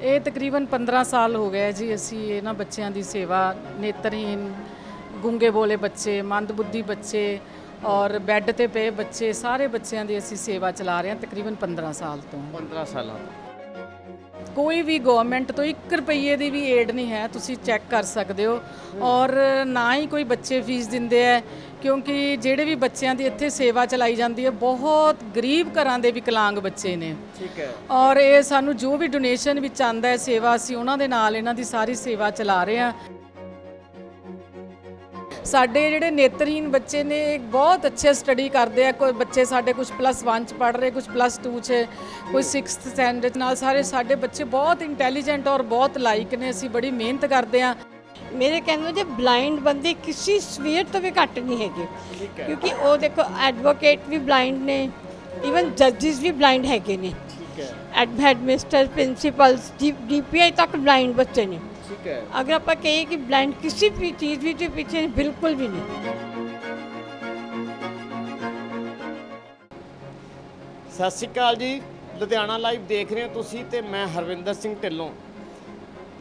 ਇਹ ਤਕਰੀਬਨ 15 ਸਾਲ ਹੋ ਗਏ ਜੀ ਅਸੀਂ ਇਹਨਾਂ ਬੱਚਿਆਂ ਦੀ ਸੇਵਾ ਨੇਤਰਹੀਨ ਗੁੰਗੇ ਬੋਲੇ ਬੱਚੇ ਮੰਦਬੁੱਧੀ ਬੱਚੇ ਔਰ ਬੈੱਡ ਤੇ ਪਏ ਬੱਚੇ, ਸਾਰੇ ਬੱਚਿਆਂ ਦੀ ਅਸੀਂ ਸੇਵਾ ਚਲਾ ਰਹੇ ਹਾਂ ਤਕਰੀਬਨ 15 ਸਾਲ ਤੋਂ। 15 ਸਾਲਾਂ ਤੋਂ। ਕੋਈ ਵੀ ਗਵਰਨਮੈਂਟ ਤੋਂ 1 ਰੁਪਈਏ ਦੀ ਵੀ ਏਡ ਨਹੀਂ ਹੈ ਤੁਸੀਂ ਚੈੱਕ ਕਰ ਸਕਦੇ ਹੋ। ਔਰ ਨਾ ਹੀ ਕੋਈ ਬੱਚੇ ਫੀਸ ਦਿੰਦੇ ਹੈ ਕਿਉਂਕਿ ਜਿਹੜੇ ਵੀ ਬੱਚਿਆਂ ਦੀ ਇੱਥੇ ਸੇਵਾ ਚਲਾਈ ਜਾਂਦੀ ਹੈ ਬਹੁਤ ਗਰੀਬ ਘਰਾਂ ਦੇ ਵਿਕਲਾਂਗ ਬੱਚੇ ਨੇ। ਠੀਕ ਹੈ। ਔਰ ਇਹ ਸਾਨੂੰ ਜੋ ਵੀ ਡੋਨੇਸ਼ਨ ਵਿੱਚ ਆਂਦਾ ਹੈ ਸੇਵਾ ਅਸੀਂ ਉਹਨਾਂ ਦੇ ਨਾਲ ਇਹਨਾਂ ਦੀ ਸਾਰੀ ਸੇਵਾ ਚਲਾ ਰਹੇ ਹਾਂ। ਸਾਡੇ ਜਿਹੜੇ ਨੇਤਰਹੀਨ ਬੱਚੇ ਨੇ ਇਹ ਬਹੁਤ ਅੱਛੇ ਸਟੱਡੀ ਕਰਦੇ ਆ। ਕੋਈ ਬੱਚੇ ਸਾਡੇ ਕੁਝ ਪਲੱਸ 1 ਚ ਪੜ ਰਹੇ ਕੁਝ ਪਲੱਸ 2 ਚ ਕੋਈ 6th ਸਟੈਂਡਰਡ ਨਾਲ ਸਾਰੇ ਸਾਡੇ ਬੱਚੇ ਬਹੁਤ ਇੰਟੈਲੀਜੈਂਟ ਔਰ ਬਹੁਤ ਲਾਇਕ ਨੇ। ਅਸੀਂ ਬੜੀ ਮਿਹਨਤ ਕਰਦੇ ਆ। ਮੇਰੇ ਕਹਿੰਦੇ ਜੇ ਬਲਾਈਂਡ ਬੰਦੇ ਕਿਸੇ ਸਵੇਰ ਤੋਂ ਵੀ ਘੱਟ ਨਹੀਂ ਹੈਗੇ। ਕਿਉਂਕਿ ਉਹ ਦੇਖੋ ਐਡਵੋਕੇਟ ਵੀ ਬਲਾਈਂਡ ਨੇ ਇਵਨ ਜੱਜਿਸ ਵੀ ਬਲਾਈਂਡ ਹੈਗੇ ਨੇ। ਠੀਕ ਹੈ। ਐਡ ਹੈਡਮਿਨਿਸਟਰ ਪ੍ਰਿੰਸੀਪਲਸ ਡੀਪੀਆਈ ਤੱਕ ਬਲਾਈਂਡ ਬੱਚੇ ਨੇ। ਠੀਕ ਹੈ। ਅਗਰ ਆਪਾਂ ਕਹੀਏ ਕਿ ਬਲਾਈਂਡ ਕਿਸੇ ਵੀ ਚੀਜ਼ ਵਿੱਚ ਪਿੱਛੇ ਬਿਲਕੁਲ ਵੀ ਨਹੀਂ। ਸਤਿ ਸ਼੍ਰੀ ਅਕਾਲ ਜੀ। ਲੁਧਿਆਣਾ ਲਾਈਵ ਦੇਖ ਰਹੇ ਹੋ ਤੁਸੀਂ ਤੇ ਮੈਂ ਹਰਵਿੰਦਰ ਸਿੰਘ ਢਿੱਲੋਂ।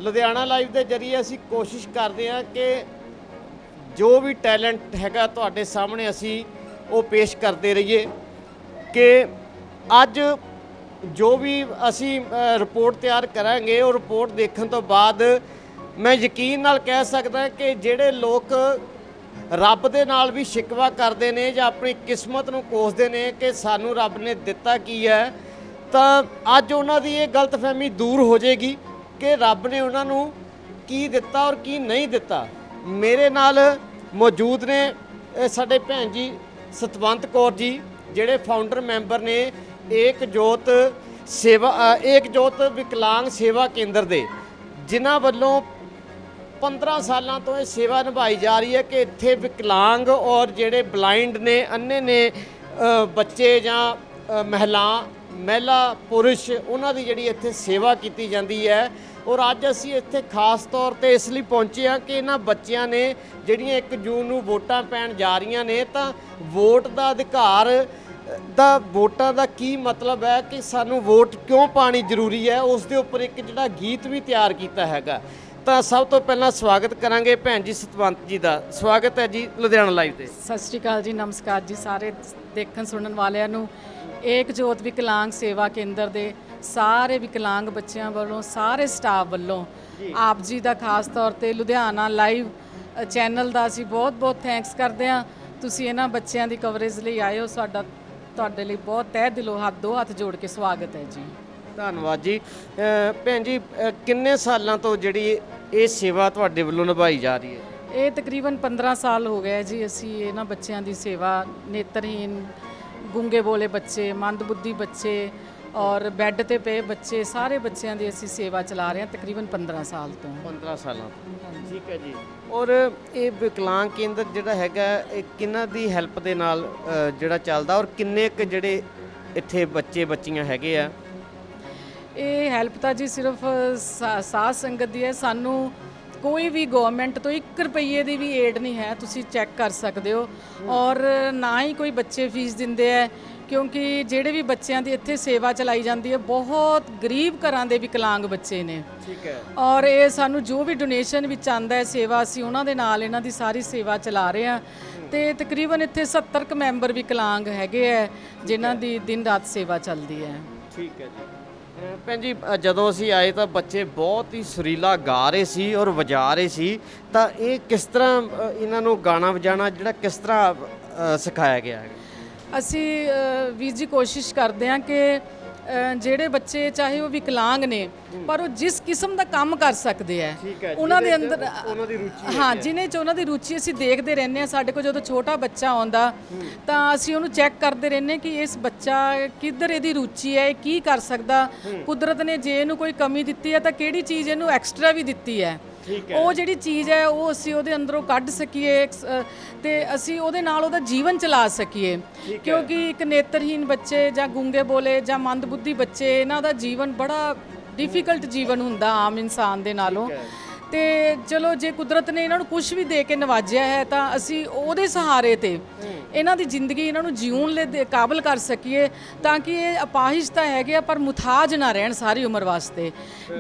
ਲੁਧਿਆਣਾ ਲਾਈਵ ਦੇ ਜਰੀਏ ਅਸੀਂ ਕੋਸ਼ਿਸ਼ ਕਰਦੇ ਹਾਂ ਕਿ ਜੋ ਵੀ ਟੈਲੈਂਟ ਹੈਗਾ ਤੁਹਾਡੇ ਸਾਹਮਣੇ ਅਸੀਂ ਉਹ ਪੇਸ਼ ਕਰਦੇ ਰਹੀਏ ਕਿ ਅੱਜ ਜੋ ਵੀ ਅਸੀਂ ਰਿਪੋਰਟ ਤਿਆਰ ਕਰਾਂਗੇ ਉਹ ਰਿਪੋਰਟ ਦੇਖਣ ਤੋਂ ਬਾਅਦ ਮੈਂ ਯਕੀਨ ਨਾਲ ਕਹਿ ਸਕਦਾ ਕਿ ਜਿਹੜੇ ਲੋਕ ਰੱਬ ਦੇ ਨਾਲ ਵੀ ਸ਼ਿਕਵਾ ਕਰਦੇ ਨੇ ਜਾਂ ਆਪਣੀ ਕਿਸਮਤ ਨੂੰ ਕੋਸਦੇ ਨੇ ਕਿ ਸਾਨੂੰ ਰੱਬ ਨੇ ਦਿੱਤਾ ਕੀ ਹੈ, ਤਾਂ ਅੱਜ ਉਹਨਾਂ ਦੀ ਇਹ ਗਲਤਫਹਿਮੀ ਦੂਰ ਹੋ ਜਾਏਗੀ ਕਿ ਰੱਬ ਨੇ ਉਹਨਾਂ ਨੂੰ ਕੀ ਦਿੱਤਾ ਔਰ ਕੀ ਨਹੀਂ ਦਿੱਤਾ। ਮੇਰੇ ਨਾਲ ਮੌਜੂਦ ਨੇ ਸਾਡੇ ਭੈਣ ਜੀ ਸਤਵੰਤ ਕੌਰ ਜੀ, ਜਿਹੜੇ ਫਾਊਂਡਰ ਮੈਂਬਰ ਨੇ ਏਕ ਜੋਤ ਸੇਵਾ ਏਕ ਜੋਤ ਵਿਕਲਾਂਗ ਸੇਵਾ ਕੇਂਦਰ ਦੇ, ਜਿਨ੍ਹਾਂ ਵੱਲੋਂ 15 ਸਾਲਾਂ ਤੋਂ ਇਹ ਸੇਵਾ ਨਿਭਾਈ ਜਾ ਰਹੀ ਹੈ ਕਿ ਇੱਥੇ ਵਿਕਲਾਂਗ ਔਰ ਜਿਹੜੇ ਬਲਾਈਂਡ ਨੇ ਅੰਨੇ ਨੇ ਬੱਚੇ ਜਾਂ ਮਹਿਲਾ ਮਹਿਲਾ, ਪੁਰਸ਼, ਉਹਨਾਂ ਦੀ ਜਿਹੜੀ ਇੱਥੇ ਸੇਵਾ ਕੀਤੀ ਜਾਂਦੀ ਹੈ ਔਰ ਅੱਜ ਅਸੀਂ ਇੱਥੇ ਖਾਸ ਤੌਰ ਤੇ ਇਸ ਲਈ ਪਹੁੰਚੇ ਹਾਂ ਕਿ ਇਹਨਾਂ ਬੱਚਿਆਂ ਨੇ ਜਿਹੜੀਆਂ 1 ਜੂਨ ਨੂੰ ਵੋਟਾਂ ਪੈਣ ਜਾ ਰਹੀਆਂ ਨੇ ਤਾਂ ਵੋਟ ਦਾ ਅਧਿਕਾਰ, ਦਾ ਵੋਟਾਂ ਦਾ ਕੀ ਮਤਲਬ ਹੈ ਕਿ ਸਾਨੂੰ ਵੋਟ ਕਿਉਂ ਪਾਣੀ ਜ਼ਰੂਰੀ ਹੈ, ਉਸ ਦੇ ਉੱਪਰ ਇੱਕ ਜਿਹੜਾ ਗੀਤ ਵੀ ਤਿਆਰ ਕੀਤਾ ਹੈਗਾ। ਤਾਂ ਸਭ ਤੋਂ ਪਹਿਲਾਂ ਸਵਾਗਤ ਕਰਾਂਗੇ ਭੈਣ ਜੀ ਸਤਵੰਤ ਜੀ ਦਾ। ਸਵਾਗਤ ਹੈ ਜੀ ਲੁਧਿਆਣਾ ਲਾਈਵ ਤੇ। ਸਤਿ ਸ਼੍ਰੀ ਅਕਾਲ ਜੀ ਨਮਸਕਾਰ ਜੀ ਸਾਰੇ ਦੇਖਣ ਸੁਣਨ ਵਾਲਿਆਂ ਨੂੰ। ਏਕ ਜੋਤ ਵਿਕਲਾਂਗ ਸੇਵਾ ਕੇਂਦਰ ਦੇ ਸਾਰੇ ਵਿਕਲਾਂਗ ਬੱਚਿਆਂ ਵੱਲੋਂ ਸਾਰੇ ਸਟਾਫ ਵੱਲੋਂ ਆਪ ਜੀ ਦਾ ਖਾਸ ਤੌਰ ਤੇ ਲੁਧਿਆਣਾ ਲਾਈਵ ਚੈਨਲ ਦਾ ਅਸੀਂ ਬਹੁਤ-ਬਹੁਤ ਥੈਂਕਸ ਕਰਦੇ ਹਾਂ। ਤੁਸੀਂ ਇਹਨਾਂ ਬੱਚਿਆਂ ਦੀ ਕਵਰੇਜ ਲਈ ਆਏ ਹੋ। ਸਾਡਾ ਤੁਹਾਡੇ ਲਈ ਬਹੁਤ ਤਹਿ ਦਿਲੋਂ ਹੱਥ ਦੋ ਹੱਥ ਜੋੜ ਕੇ ਸਵਾਗਤ ਹੈ ਜੀ। ਧੰਨਵਾਦ ਜੀ। ਭੈਣ ਜੀ ਕਿੰਨੇ ਸਾਲਾਂ ਤੋਂ ਜਿਹੜੀ ਇਹ ਸੇਵਾ ਤੁਹਾਡੇ ਵੱਲੋਂ ਨਿਭਾਈ ਜਾ ਰਹੀ ਹੈ? ਇਹ ਤਕਰੀਬਨ 15 ਸਾਲ ਹੋ ਗਏ ਜੀ ਅਸੀਂ ਇਹਨਾਂ ਬੱਚਿਆਂ ਦੀ ਸੇਵਾ ਨੇਤਰਹੀਨ ਗੁੰਗੇ ਬੋਲੇ ਬੱਚੇ ਮੰਦਬੁੱਧੀ ਬੱਚੇ ਔਰ ਬੈੱਡ ਤੇ ਪਏ ਬੱਚੇ ਸਾਰੇ ਬੱਚਿਆਂ ਦੀ ਅਸੀਂ ਸੇਵਾ ਚਲਾ ਰਹੇ ਹਾਂ ਤਕਰੀਬਨ 15 ਸਾਲ ਤੋਂ। 15 ਸਾਲਾਂ ਤੋਂ। ਠੀਕ ਹੈ ਜੀ। ਔਰ ਇਹ ਵਿਕਲਾਂਗ ਕੇਂਦਰ ਜਿਹੜਾ ਹੈਗਾ ਇਹ ਕਿਹਨਾਂ ਦੀ ਹੈਲਪ ਦੇ ਨਾਲ ਜਿਹੜਾ ਚੱਲਦਾ ਔਰ ਕਿੰਨੇ ਕੁ ਜਿਹੜੇ ਇੱਥੇ ਬੱਚੇ ਬੱਚੀਆਂ ਹੈਗੇ ਆ? ਇਹ ਹੈਲਪ ਤਾਂ ਜੀ ਸਿਰਫ ਸਾ- ਸਾਧ ਸੰਗਤ ਦੀ ਹੈ। ਸਾਨੂੰ ਕੋਈ ਵੀ ਗਵਰਨਮੈਂਟ ਤੋਂ 1 ਰੁਪਈਏ ਦੀ ਵੀ ਏਡ ਨਹੀਂ ਹੈ। ਤੁਸੀਂ ਚੈੱਕ ਕਰ ਸਕਦੇ ਹੋ। ਔਰ ਨਾ ਹੀ ਕੋਈ ਬੱਚੇ ਫੀਸ ਦਿੰਦੇ ਹੈ ਕਿਉਂਕਿ ਜਿਹੜੇ ਵੀ ਬੱਚਿਆਂ ਦੀ ਇੱਥੇ ਸੇਵਾ ਚਲਾਈ ਜਾਂਦੀ ਹੈ ਬਹੁਤ ਗਰੀਬ ਘਰਾਂ ਦੇ ਵਿਕਲਾਂਗ ਬੱਚੇ ਨੇ। ਠੀਕ ਹੈ। ਔਰ ਇਹ ਸਾਨੂੰ ਜੋ ਵੀ ਡੋਨੇਸ਼ਨ ਵਿੱਚ ਆਂਦਾ ਹੈ ਸੇਵਾ ਅਸੀਂ ਉਹਨਾਂ ਦੇ ਨਾਲ ਇਹਨਾਂ ਦੀ ਸਾਰੀ ਸੇਵਾ ਚਲਾ ਰਹੇ ਹਾਂ। ਤੇ ਤਕਰੀਬਨ ਇੱਥੇ 70 ਕੁ ਮੈਂਬਰ ਵਿਕਲਾਂਗ ਹੈਗੇ ਹੈ ਜਿਨ੍ਹਾਂ ਦੀ ਦਿਨ ਰਾਤ ਸੇਵਾ ਚੱਲਦੀ ਹੈ। ਠੀਕ ਹੈ ਜੀ। ਭੈਣ ਜੀ ਅਹ ਜਦੋਂ ਅਸੀਂ ਆਏ ਤਾਂ ਬੱਚੇ ਬਹੁਤ ਹੀ ਸੁਰੀਲਾ ਗਾ ਰਹੇ ਸੀ ਔਰ ਵਜਾ ਰਹੇ ਸੀ। ਤਾਂ ਇਹ ਕਿਸ ਤਰ੍ਹਾਂ ਅਹ, ਇਹਨਾਂ ਨੂੰ ਗਾਣਾ ਵਜਾਣਾ ਜਿਹੜਾ ਕਿਸ ਤਰ੍ਹਾਂ ਅਹ, ਸਿਖਾਇਆ ਗਿਆ ਹੈ ਅਸੀਂ ਅ, ਵੀਰ ਜੀ ਕੋਸ਼ਿਸ਼ ਕਰਦੇ ਹਾਂ ਕਿ ਜਿਹੜੇ ਬੱਚੇ ਚਾਹੇ ਉਹ ਵਿਕਲਾਂਗ ਨੇ ਪਰ ਉਹ ਜਿਸ ਕਿਸਮ ਦਾ ਕੰਮ ਕਰ ਸਕਦੇ ਆ ਉਹਨਾਂ ਦੇ ਅੰਦਰ ਉਹਨਾਂ ਦੀ ਰੁਚੀ ਹਾਂ ਜਿਹਨੇ ਚ ਉਹਨਾਂ ਦੀ ਰੁਚੀ ਅਸੀਂ ਦੇਖਦੇ ਰਹਿੰਦੇ ਆ ਸਾਡੇ ਕੋਲ ਜਦੋਂ ਛੋਟਾ ਬੱਚਾ ਆਉਂਦਾ ਤਾਂ ਅਸੀਂ ਉਹਨੂੰ ਚੈੱਕ ਕਰਦੇ ਰਹਿੰਦੇ ਕਿ ਇਸ ਬੱਚਾ ਕਿੱਧਰ ਇਹਦੀ ਰੁਚੀ ਹੈ ਇਹ ਕੀ ਕਰ ਸਕਦਾ। ਕੁਦਰਤ ਨੇ ਜੇ ਇਹਨੂੰ ਕੋਈ ਕਮੀ ਦਿੱਤੀ ਹੈ ਤਾਂ ਕਿਹੜੀ ਚੀਜ਼ ਇਹਨੂੰ ਐਕਸਟਰਾ ਵੀ ਦਿੱਤੀ ਹੈ ਉਹ ਜਿਹੜੀ ਚੀਜ਼ ਹੈ ਉਹ ਅਸੀਂ ਉਹਦੇ ਅੰਦਰੋਂ ਕੱਢ ਸਕੀਏ ਤੇ ਅਸੀਂ ਉਹਦੇ ਨਾਲ ਉਹਦਾ ਜੀਵਨ ਚਲਾ ਸਕੀਏ। ਕਿਉਂਕਿ ਇੱਕ ਨੇਤਰਹੀਨ ਬੱਚੇ ਜਾਂ ਗੁੰਗੇ ਬੋਲੇ ਜਾਂ ਮੰਦਬੁੱਧੀ ਬੱਚੇ ਇਹਨਾਂ ਦਾ ਜੀਵਨ ਬੜਾ ਡਿਫਿਕਲਟ ਜੀਵਨ ਹੁੰਦਾ ਆਮ ਇਨਸਾਨ ਦੇ ਨਾਲੋਂ। ਤੇ ਚਲੋ ਜੇ ਕੁਦਰਤ ਨੇ ਇਹਨਾਂ ਨੂੰ ਕੁਝ ਵੀ ਦੇ ਕੇ ਨਵਾਜਿਆ ਹੈ ਤਾਂ ਅਸੀਂ ਉਹਦੇ ਸਹਾਰੇ ਤੇ ਇਹਨਾਂ ਦੀ ਜ਼ਿੰਦਗੀ ਇਹਨਾਂ ਨੂੰ ਜਿਉਣ ਲਈ ਦੇ ਕਾਬਲ ਕਰ ਸਕੀਏ ਤਾਂ ਕਿ ਇਹ ਅਪਾਹਿਜ ਤਾਂ ਹੈਗੇ ਆ, ਪਰ ਮੁਥਾਜ ਨਾ ਰਹਿਣ ਸਾਰੀ ਉਮਰ ਵਾਸਤੇ।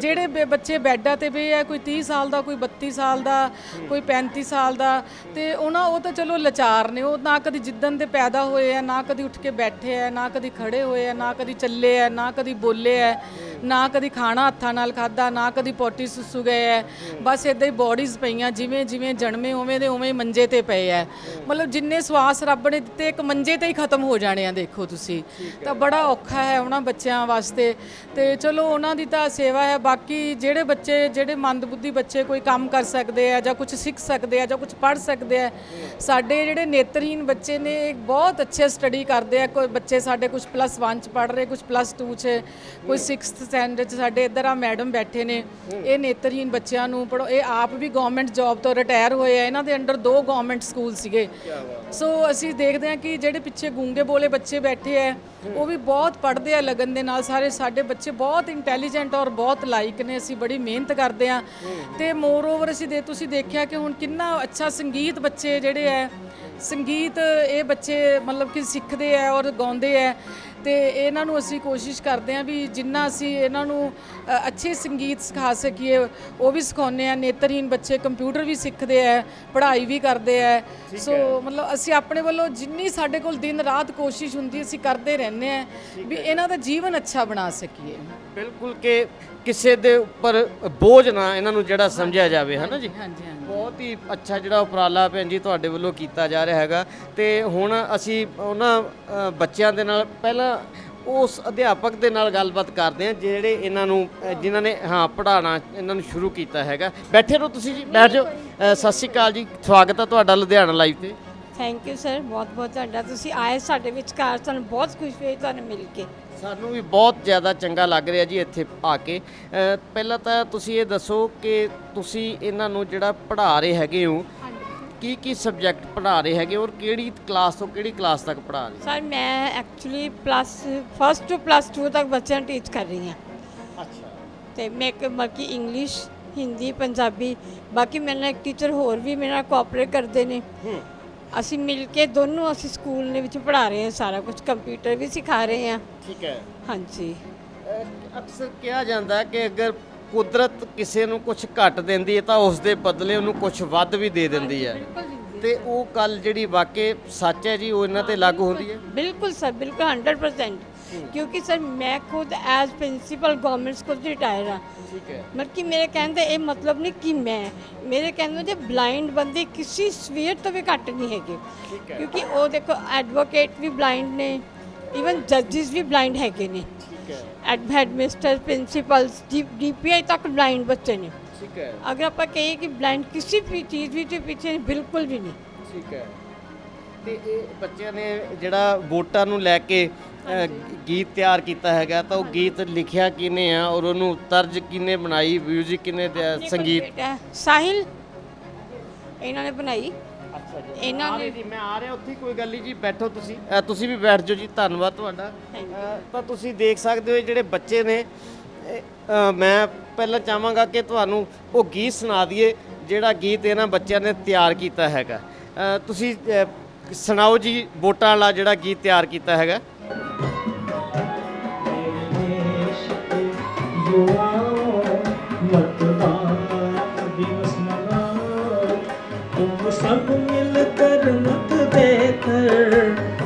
ਜਿਹੜੇ ਬੇ- ਬੱਚੇ ਬੈੱਡਾਂ ਤੇ ਪਏ ਆ ਕੋਈ 30 ਸਾਲ ਦਾ, ਕੋਈ 32 ਸਾਲ ਦਾ, ਕੋਈ 35 ਸਾਲ ਦਾ, ਤੇ ਉਹਨਾਂ ਉਹ ਤਾਂ ਚਲੋ ਲਾਚਾਰ ਨੇ, ਉਹ ਨਾ ਕਦੀ ਜਿੱਦਣ ਦੇ ਪੈਦਾ ਹੋਏ ਆ, ਨਾ ਕਦੀ ਉੱਠ ਕੇ ਬੈਠੇ ਆ, ਨਾ ਕਦੀ ਖੜੇ ਹੋਏ ਆ, ਨਾ ਕਦੀ ਚੱਲੇ ਆ, ਨਾ ਕਦੀ ਬੋਲੇ ਆ। ਨਾ ਕਦੀ ਖਾਣਾ ਹੱਥਾਂ ਨਾਲ ਖਾਦਾ ਨਾ ਕਦੀ ਪੋਟੀ ਸੁਸੂ ਗਏ ਆ ਬਸ ਇਦਾਂ ਹੀ ਬੋਡੀਜ਼ ਪਈਆਂ, ਜਿਵੇਂ ਜਿਵੇਂ ਜਨਮੇ, ਉਵੇਂ ਦੇ ਉਵੇਂ ਮੰਜੇ ਤੇ ਪਏ ਆ ਮਤਲਬ ਜਿੰਨੇ ਸਵਾਸ ਰੱਬ ਨੇ ਦਿੱਤੇ, ਇੱਕ ਮੰਜੇ ਤੇ ਹੀ ਖਤਮ ਹੋ ਜਾਣੇ ਆ, ਦੇਖੋ ਤੁਸੀਂ। ਤਾਂ ਬੜਾ ਔਖਾ ਹੈ ਉਹਨਾਂ ਬੱਚਿਆਂ ਵਾਸਤੇ। ਤੇ ਚਲੋ ਉਹਨਾਂ ਦੀ ਤਾਂ ਸੇਵਾ ਹੈ, ਬਾਕੀ ਜਿਹੜੇ ਬੱਚੇ, ਜਿਹੜੇ ਮੰਦਬੁੱਧੀ ਬੱਚੇ ਕੋਈ ਕੰਮ ਕਰ ਸਕਦੇ ਆ, ਜਾਂ ਕੁਝ ਸਿੱਖ ਸਕਦੇ ਆ, ਜਾਂ ਕੁਝ ਪੜ੍ਹ ਸਕਦੇ ਆ, ਸਾਡੇ ਜਿਹੜੇ ਨੇਤਰਹੀਨ ਬੱਚੇ ਨੇ, ਇਹ ਬਹੁਤ ਅੱਛੇ ਸਟੱਡੀ ਕਰਦੇ ਆ। ਕੋਈ ਬੱਚੇ ਸਾਡੇ ਕੁਝ ਪਲੱਸ 1 ਚ ਪੜ੍ਹ ਰਹੇ ਕੁਝ ਪਲੱਸ 2 ਚ, ਕੋਈ 6th ਸਟੈਂਡਰਡ ਚ ਸਾਡੇ ਇੱਧਰ ਆ ਮੈਡਮ ਬੈਠੇ ਨੇ। ਇਹ ਨੇਤਰਹੀਨ ਬੱਚਿਆਂ ਨੂੰ ਪੜ੍ਹੋ। ਇਹ ਆਪ ਵੀ ਗਵਰਨਮੈਂਟ ਜੌਬ ਤੋਂ ਰਿਟਾਇਰ ਹੋਏ ਆ। ਇਹਨਾਂ ਦੇ ਅੰਡਰ ਦੋ ਗਵਰਨਮੈਂਟ ਸਕੂਲ ਸੀਗੇ। ਸੋ ਅਸੀਂ ਦੇਖਦੇ ਹਾਂ ਕਿ ਜਿਹੜੇ ਪਿੱਛੇ ਗੂੰਗੇ ਬੋਲੇ ਬੱਚੇ ਬੈਠੇ ਆ, ਉਹ ਵੀ ਬਹੁਤ ਪੜ੍ਹਦੇ ਆ ਲਗਨ ਦੇ ਨਾਲ। ਸਾਰੇ ਸਾਡੇ ਬੱਚੇ ਬਹੁਤ ਇੰਟੈਲੀਜੈਂਟ ਔਰ ਬਹੁਤ ਲਾਇਕ ਨੇ। ਅਸੀਂ ਬੜੀ ਮਿਹਨਤ ਕਰਦੇ ਆ ਤੇ ਮੋਰ ਓਵਰ ਅਸੀਂ ਦੇ ਤੁਸੀਂ ਦੇਖਿਆ ਕਿ ਹੁਣ ਕਿੰਨਾ ਅੱਛਾ ਸੰਗੀਤ ਬੱਚੇ ਜਿਹੜੇ ਆ, ਸੰਗੀਤ ਇਹ ਬੱਚੇ ਮਤਲਬ ਕਿ ਸਿੱਖਦੇ ਆ ਔਰ ਗਾਉਂਦੇ ਆ। ਤੇ ਇਹਨਾਂ ਨੂੰ ਅਸੀਂ ਕੋਸ਼ਿਸ਼ ਕਰਦੇ ਆ ਵੀ ਜਿੰਨਾ ਅਸੀਂ ਇਹਨਾਂ ਨੂੰ ਅੱਛੇ ਸੰਗੀਤ ਸਿਖਾ ਸਕੀਏ ਉਹ ਵੀ ਸਿਖਾਉਂਦੇ ਆ ਨੇਤਰਹੀਨ ਬੱਚੇ ਕੰਪਿਊਟਰ ਵੀ ਸਿੱਖਦੇ ਆ ਪੜ੍ਹਾਈ ਵੀ ਕਰਦੇ ਆ ਸੋ ਮਤਲਬ ਅਸੀਂ ਆਪਣੇ ਵੱਲੋਂ ਜਿੰਨੀ ਸਾਡੇ ਕੋਲ ਦਿਨ ਰਾਤ ਕੋਸ਼ਿਸ਼ ਹੁੰਦੀ ਅਸੀਂ ਕਰਦੇ ਰਹਿੰਦੇ ਆ ਵੀ ਇਹਨਾਂ ਦਾ ਜੀਵਨ ਅੱਛਾ ਬਣਾ ਸਕੀਏ। ਬਿਲਕੁਲ ਕਿ ਕਿਸੇ ਦੇ ਉੱਪਰ ਬੋਝ ਨਾ ਇਹਨਾਂ ਨੂੰ ਜਿਹੜਾ ਸਮਝਿਆ ਜਾਵੇ ਹਨਾ ਜੀ? ਹਾਂਜੀ ਹਾਂਜੀ ਬਹੁਤ ਹੀ ਅੱਛਾ ਜਿਹੜਾ ਉਪਰਾਲਾ ਭੈਣ ਜੀ ਤੁਹਾਡੇ ਵੱਲੋਂ ਕੀਤਾ ਜਾ ਰਿਹਾ ਹੈਗਾ। ਤੇ ਹੁਣ ਅਸੀਂ ਉਹਨਾਂ ਅ, ਬੱਚਿਆਂ ਦੇ ਨਾਲ ਪਹਿਲਾਂ ਉਸ ਅਧਿਆਪਕ ਦੇ ਨਾਲ ਗੱਲਬਾਤ ਕਰਦੇ ਹਾਂ ਜਿਹੜੇ ਇਹਨਾਂ ਨੂੰ ਅ, ਜਿਨ੍ਹਾਂ ਨੇ ਹਾਂ ਪੜ੍ਹਾਉਣਾ ਇਹਨਾਂ ਨੂੰ ਸ਼ੁਰੂ ਕੀਤਾ ਹੈਗਾ। ਬੈਠੇ ਰਹੋ ਤੁਸੀਂ ਜੀ ਬੈਠ ਜਾਓ। ਅ, ਸਤਿ ਸ਼੍ਰੀ ਅਕਾਲ ਜੀ ਸਵਾਗਤ ਹੈ ਤੁਹਾਡਾ ਲੁਧਿਆਣਾ ਲਾਈਵ ਤੇ। ਥੈਂਕ ਯੂ ਸਰ ਬਹੁਤ ਬਹੁਤ ਤੁਹਾਡਾ ਤੁਸੀਂ ਆਏ ਸਾਡੇ ਵਿਚਕਾਰ ਸਾਨੂੰ ਬਹੁਤ ਖੁਸ਼ੀ ਹੋਈ ਤੁਹਾਨੂੰ ਮਿਲ ਕੇ। ਸਾਨੂੰ ਵੀ ਬਹੁਤ ਜ਼ਿਆਦਾ ਚੰਗਾ ਲੱਗ ਰਿਹਾ ਜੀ ਇੱਥੇ ਆ ਕੇ। ਪਹਿਲਾਂ ਤਾਂ ਤੁਸੀਂ ਇਹ ਦੱਸੋ ਕਿ ਤੁਸੀਂ ਇਹਨਾਂ ਨੂੰ ਜਿਹੜਾ ਪੜ੍ਹਾ ਰਹੇ ਹੈਗੇ ਹੋ ਕੀ ਕੀ ਸਬਜੈਕਟ ਪੜ੍ਹਾ ਰਹੇ ਹੈਗੇ ਔਰ ਕਿਹੜੀ ਕਲਾਸ ਤੋਂ ਕਿਹੜੀ ਕਲਾਸ ਤੱਕ ਪੜ੍ਹਾ ਰਹੇ? ਸਰ ਮੈਂ actually plus first to plus 2 ਤੱਕ ਬੱਚਿਆਂ ਨੂੰ ਟੀਚ ਕਰ ਰਹੀ ਹਾਂ। ਅੱਛਾ। ਤੇ ਮੈਂ ਇੱਕ ਬਾਕੀ ਇੰਗਲਿਸ਼ ਹਿੰਦੀ ਪੰਜਾਬੀ ਬਾਕੀ ਮੇਰੇ ਨਾਲ ਇੱਕ ਟੀਚਰ ਹੋਰ ਵੀ ਮੇਰੇ ਨਾਲ ਕੋਆਪਰੇਟ ਕਰਦੇ ਨੇ। ਅਸੀਂ ਮਿਲ ਕੇ ਦੋਨੋਂ ਅਸੀਂ ਸਕੂਲ ਦੇ ਵਿੱਚ ਪੜ੍ਹਾ ਰਹੇ ਹਾਂ ਸਾਰਾ ਕੁਝ ਕੰਪਿਊਟਰ ਵੀ ਸਿਖਾ ਰਹੇ ਹਾਂ। ਠੀਕ ਹੈ। ਹਾਂਜੀ। ਅਕਸਰ ਕਿਹਾ ਜਾਂਦਾ ਹੈ ਕਿ ਅਗਰ ਕੁਦਰਤ ਕਿਸੇ ਨੂੰ ਕੁਝ ਘੱਟ ਦਿੰਦੀ ਹੈ ਤਾਂ ਉਸ ਦੇ ਬਦਲੇ ਉਹਨੂੰ ਕੁਝ ਵੱਧ ਵੀ ਦੇ ਦਿੰਦੀ ਹੈ। ਤੇ ਉਹ ਗੱਲ ਜਿਹੜੀ ਵਾਕਈ ਸੱਚ ਹੈ ਜੀ ਉਹ ਇਹਨਾਂ ਤੇ ਲਾਗੂ ਹੁੰਦੀ ਹੈ? ਬਿਲਕੁਲ ਸਰ ਬਿਲਕੁਲ 100% ਕਿਉਂਕਿ ਸਰ ਮੈਂ ਖੁਦ ਐਜ਼ ਪ੍ਰਿੰਸੀਪਲ ਗਵਰਨਮੈਂਟ ਸਕੂਲ ਤੋਂ ਰਿਟਾਇਰ ਹਾਂ। ਠੀਕ ਹੈ। ਮਤਲਬ ਕਿ ਮੇਰੇ ਕਹਿਣ ਦਾ ਇਹ ਮਤਲਬ ਨਹੀਂ ਕਿ ਮੈਂ ਮੇਰੇ ਕਹਿਣ ਦਾ ਜੇ ਬਲਾਈਂਡ ਬੰਦੇ ਕਿਸੇ ਸਵੇਰ ਤੋਂ ਵੀ ਘੱਟ ਨਹੀਂ ਹੈਗੇ। ਠੀਕ ਹੈ। ਕਿਉਂਕਿ ਉਹ ਦੇਖੋ ਐਡਵੋਕੇਟ ਵੀ ਬਲਾਈਂਡ ਨੇ ਇਵਨ ਜੱਜਿਸ ਵੀ ਬਲਾਈਂਡ ਹੈਗੇ ਨੇ। ਠੀਕ ਹੈ। ਐਡ ਹੈਡਮਿਸਟਰ ਪ੍ਰਿੰਸੀਪਲਸ ਡੀਪੀਆਈ ਤੱਕ ਬਲਾਈਂਡ ਬੱਚੇ ਨੇ। ਠੀਕ ਹੈ। ਅਗਰ ਆਪਾਂ ਕਹੀਏ ਕਿ ਬਲਾਈਂਡ ਕਿਸੇ ਵੀ ਚੀਜ਼ ਵਿੱਚ ਪਿੱਛੇ ਬਿਲਕੁਲ ਵੀ ਨਹੀਂ। ਠੀਕ ਹੈ। ਤੇ ਇਹ ਬੱਚਿਆਂ ਨੇ ਜਿਹੜਾ ਵੋਟਾਂ ਨੂੰ ਲੈ ਕੇ ਗੀਤ ਤਿਆਰ ਕੀਤਾ ਹੈਗਾ ਤਾਂ ਉਹ ਗੀਤ ਲਿਖਿਆ ਕਿਨੇ ਆ ਔਰ ਉਹਨੂੰ ਤਰਜ ਕਿਨੇ ਬਣਾਈ ਮਿਊਜ਼ਿਕ ਕਿਨੇ ਸੰਗੀਤ? ਬੇਟਾ ਸਾਹਿਲ। ਇਹਨਾਂ ਨੇ ਬਣਾਈ। ਅੱਛਾ ਜੀ। ਇਹਨਾਂ ਨੇ- ਜੀ ਮੈਂ ਆ ਰਿਹਾ ਉੱਥੇ ਕੋਈ ਗੱਲ ਨਹੀਂ ਜੀ ਬੈਠੋ ਤੁਸੀਂ। ਅ, ਤੁਸੀਂ ਵੀ ਬੈਠ ਜਾਓ ਜੀ ਧੰਨਵਾਦ ਤੁਹਾਡਾ। ਅ, ਤਾਂ ਤੁਸੀਂ ਦੇਖ ਸਕਦੇ ਹੋ ਜਿਹੜੇ ਬੱਚੇ ਨੇ ਇਹ, ਅ, ਮੈਂ ਪਹਿਲਾਂ ਚਾਹਾਂਗਾ ਕਿ ਤੁਹਾਨੂੰ ਉਹ ਗੀਤ ਸੁਣਾ ਦਈਏ ਜਿਹੜਾ ਗੀਤ ਇਹਨਾਂ ਬੱਚਿਆਂ ਨੇ ਤਿਆਰ ਕੀਤਾ ਹੈਗਾ। ਅ, ਤੁਸੀਂ ਅ, ਸੁਣਾਓ ਜੀ ਵੋਟਾਂ ਵਾਲਾ ਜਿਹੜਾ ਗੀਤ ਤਿਆਰ ਕੀਤਾ ਹੈਗਾ। मतदान दिवस मनाओ तुम सब मिलकर मत देकर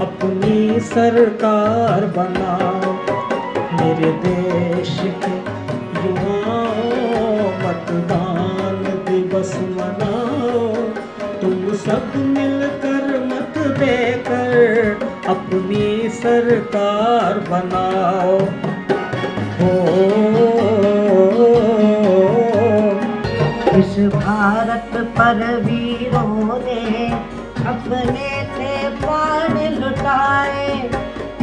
अपनी सरकार बनाओ मेरे देश के युवाओं मतदान दिवस मनाओ तुम सब मिलकर मत देकर अपनी सरकार बनाओ इस भारत पर वीरों ने अपने थे प्राण लुटाए,